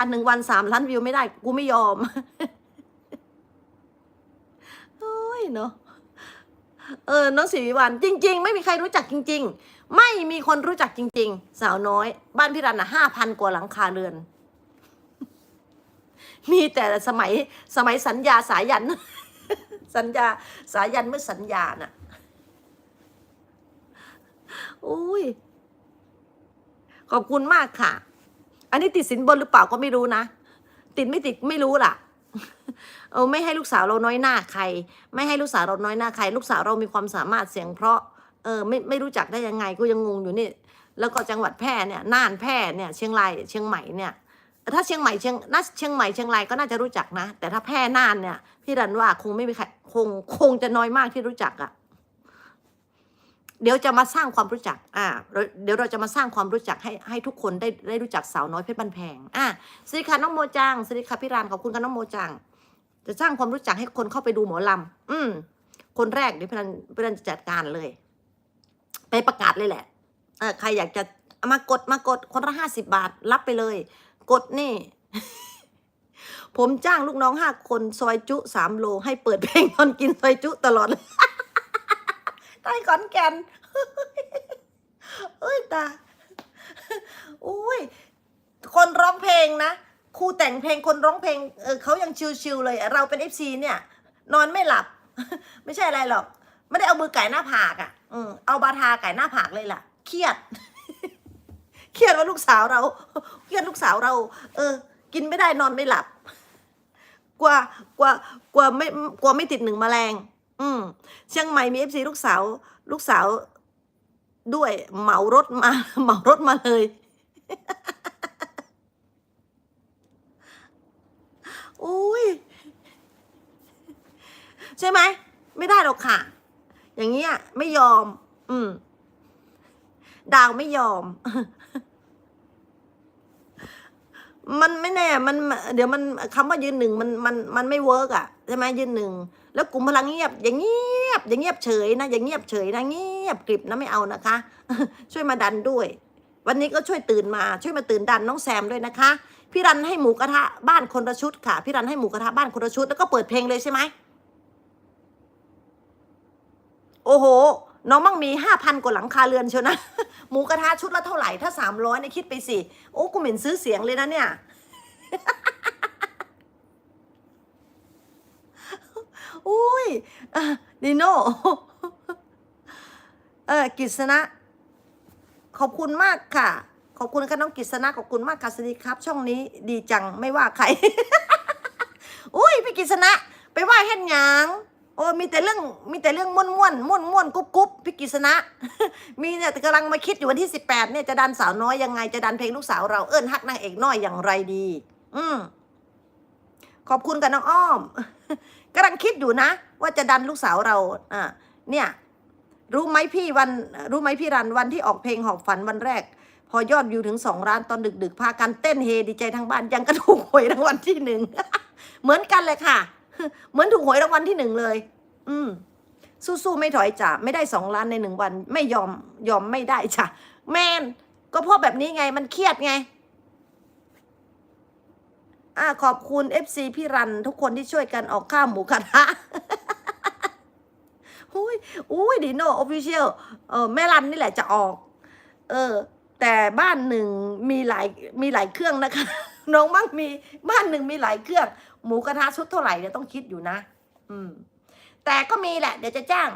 อันหนึ่งวันสามล้านวิวไม่ได้ กูไม่ยอมโอ้ยเนาะเออ น้องศรีวิวัน จริง ๆ ไม่มีใครรู้จักจริง ๆ ไม่มีคนรู้จักจริง ๆ สาวน้อย บ้านพี่รันอะห้าพันกว่าหลังคาเรือน มีแต่สมัยสมัยสัญญาสายัน สัญญาสายันเมื่อสัญญาน่ะอุ้ย ขอบคุณมากค่ะ อันนี้ติดสินบนหรือเปล่าก็ไม่รู้นะ ติดไม่ติดไม่รู้ล่ะเออไม่ให้ลูกสาวเราน้อยหน้าใคร ไม่ให้ลูกสาวเราน้อยหน้าใคร ลูกสาวเรามีความสามารถเสียงเพราะ เออไม่ไม่รู้จักได้ยังไงกูยังงงอยู่นี่ แล้วก็จังหวัดแพร่เนี่ยน่านแพร่เนี่ยเชียงรายเชียงใหม่เนี่ย ถ้าเชียงใหม่เชียงน่าเชียงใหม่เชียงรายก็น่าจะรู้จักนะ แต่ถ้าแพร่น่านเนี่ยพี่รันว่าคงไม่มีใครคงคงจะน้อยมากที่รู้จักอะ่ะ เดี๋ยวจะมาสร้างความรู้จัก อ่า เดี๋ยวเราจะมาสร้างความรู้จักให้ให้ทุกคนได้ได้รู้จักสาวน้อยเพชรบ้านแพง อ่าสวัสดีค่ะน้องโมจังสวัสดีค่ะพี่รันขอบคุณค่ะน้องโมจัง จะสร้างความรู้จักให้คนเข้าไปดูหมอลำอืม คนแรกเดี๋ยวพี่รันพี่รันจะจัดการเลย ไปประกาศเลยแหละเออใครอยากจะมากดมากดคนละห้าสิบาทรับไปเลย กดนี่ ผมจ้างลูกน้องห้าคนซอยจุสามโล ให้เปิดเพลงตอนกินซอยจุตลอดเลยใต้ขอนแก่น เอ้ยตาอุ้ยคนร้องเพลงนะครูแต่งเพลงคนร้องเพลงเออเขายังชิวๆเลย เราเป็นเอฟซีเนี่ย นอนไม่หลับ ไม่ใช่อะไรหรอก ไม่ได้เอามือไก่หน้าผากอะ่ะ อืมเอาบาทาไก่หน้าผากเลยล่ะ เครียด เครียดว่าลูกสาวเรา เครียดลูกสาวเรา เออ กินไม่ได้นอนไม่หลับกลัวกลัวกลัวไม่กลัวไม่ติดหนึ่งแมลง อืมเชียงใหม่มีเอฟซีลูกสาว ลูกสาว ด้วยเหมารถมาเหมารถมาเลยอุ้ย ใช่ไหม ไม่ได้หรอกค่ะ อย่างเงี้ยไม่ยอม อืม ดาวไม่ยอม มันไม่แน่ มัน เดี๋ยวมันคำว่ายืนหนึ่งมันมันมันไม่เวิร์กอะใช่ไหมยืนหนึ่ง แล้วกลุ่มพลังเงียบ อย่างเงียบ อย่างเงียบเฉยนะ อย่างเงียบเฉยนะเงียบกริบนะไม่เอานะคะ ช่วยมาดันด้วย วันนี้ก็ช่วยตื่นมาช่วยมาตื่นดันน้องแซมด้วยนะคะ พี่รันให้หมูกระทะบ้านคนละชุดค่ะ พี่รันให้หมูกระทะบ้านคนละชุดแล้วก็เปิดเพลงเลยใช่ไหมโอ้โห น้องมั่งมีห้าพันกว่าหลังคาเรือนเชียวนะ หมูกระทะชุดละเท่าไหร่ถ้าสามร้อยเนี่ยคิดไปสิ โอ้กูเหม็นซื้อเสียงเลยนะเนี่ย อุ้ยดิโน่เออกิษณะขอบคุณมากค่ะ ขอบคุณค่ะน้องกิษณะขอบคุณมากค่ะสวัสดีครับ ช่องนี้ดีจังไม่ว่าใครอุ้ยพี่กิษณะไปว่าเฮ็ดหยังโอ้มีแต่เรื่องมีแต่เรื่องม่วนม่วนม่วนม่วนกุ๊บกุ๊บพี่กิษณะ มีเนี่ยกำลังมาคิดอยู่วันที่สิบแปดเนี่ยจะดันสาวน้อยยังไงจะดันเพลงลูกสาวเราเอิ้นฮักนางเอกน้อยอย่างไรดี อืม ขอบคุณกับน้องอ้อมกำลังคิดอยู่นะ ว่าจะดันลูกสาวเราอ่าเนี่ย รู้ไหมพี่วันรู้ไหมพี่รันวันที่ออกเพลงหอบฝันวันแรก พอยอดวิวถึงสองล้านตอนดึกๆพากันเต้นเฮดีใจทั้งบ้านยังกระถูกหวยรางวัลที่หนึ่งเหมือนกันเลยค่ะ เหมือนถูกหวยรางวัลที่หนึ่งเลย อืมสู้ๆไม่ถอยจ้ะไม่ได้สองล้านในหนึ่งวัน ไม่ยอมยอมไม่ได้จ้ะแมนก็เพราะแบบนี้ไงมันเครียดไง อ่าขอบคุณ FC พี่รันทุกคนที่ช่วยกันออกข้าวหมูกระทะอุ้ยอุ้ยดีโน่ออฟฟิเชียลเออแม่รันนี่แหละจะออก เออ แต่บ้านหนึ่งมีหลายมีหลายเครื่องนะคะ น้องมั่งมีบ้านหนึ่งมีหลายเครื่อง หมูกระทะชุดเท่าไหร่เนี่ยต้องคิดอยู่นะ อืม แต่ก็มีแหละ เดี๋ยวจะจ้าง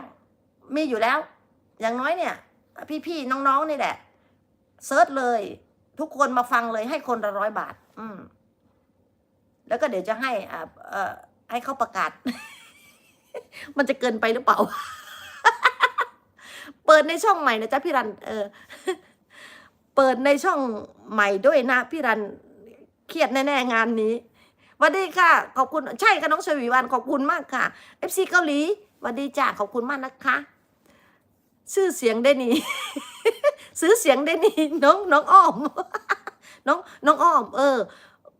มีอยู่แล้ว อย่างน้อยเนี่ย พี่ๆน้องๆนี่แหละเซิร์ชเลย ทุกคนมาฟังเลยให้คนละร้อยบาท อืม แล้วก็เดี๋ยวจะให้อ่าเอ่อให้เขาประกาศ มันจะเกินไปหรือเปล่า เปิดในช่องใหม่นะจ๊ะพี่รัน เออ เปิดในช่องใหม่ด้วยนะพี่รัน เครียดแน่ๆงานนี้วัสดีค่ะ ขอบคุณใช่ค่ะน้องชวีวันขอบคุณมากค่ะ FC เกาหลีวัสดีจ้าขอบคุณมากนะคะ ชื่อเสียงได้นี่ซื้อเสียงได้นี่น้องน้องอ้อม น้องน้องอ้อม เออ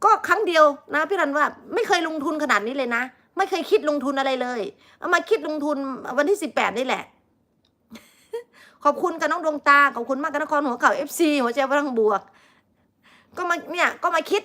ก็ครั้งเดียวนะพี่รันว่าไม่เคยลงทุนขนาดนี้เลยนะ ไม่เคยคิดลงทุนอะไรเลยเอามาคิดลงทุนวันที่สิบแปดนี่แหละ ขอบคุณกับน้องดวงตาขอบคุณมากกับนครหัวเข่าเอฟซีหัวใจพลังบวก ก็มาเนี่ยก็มาคิด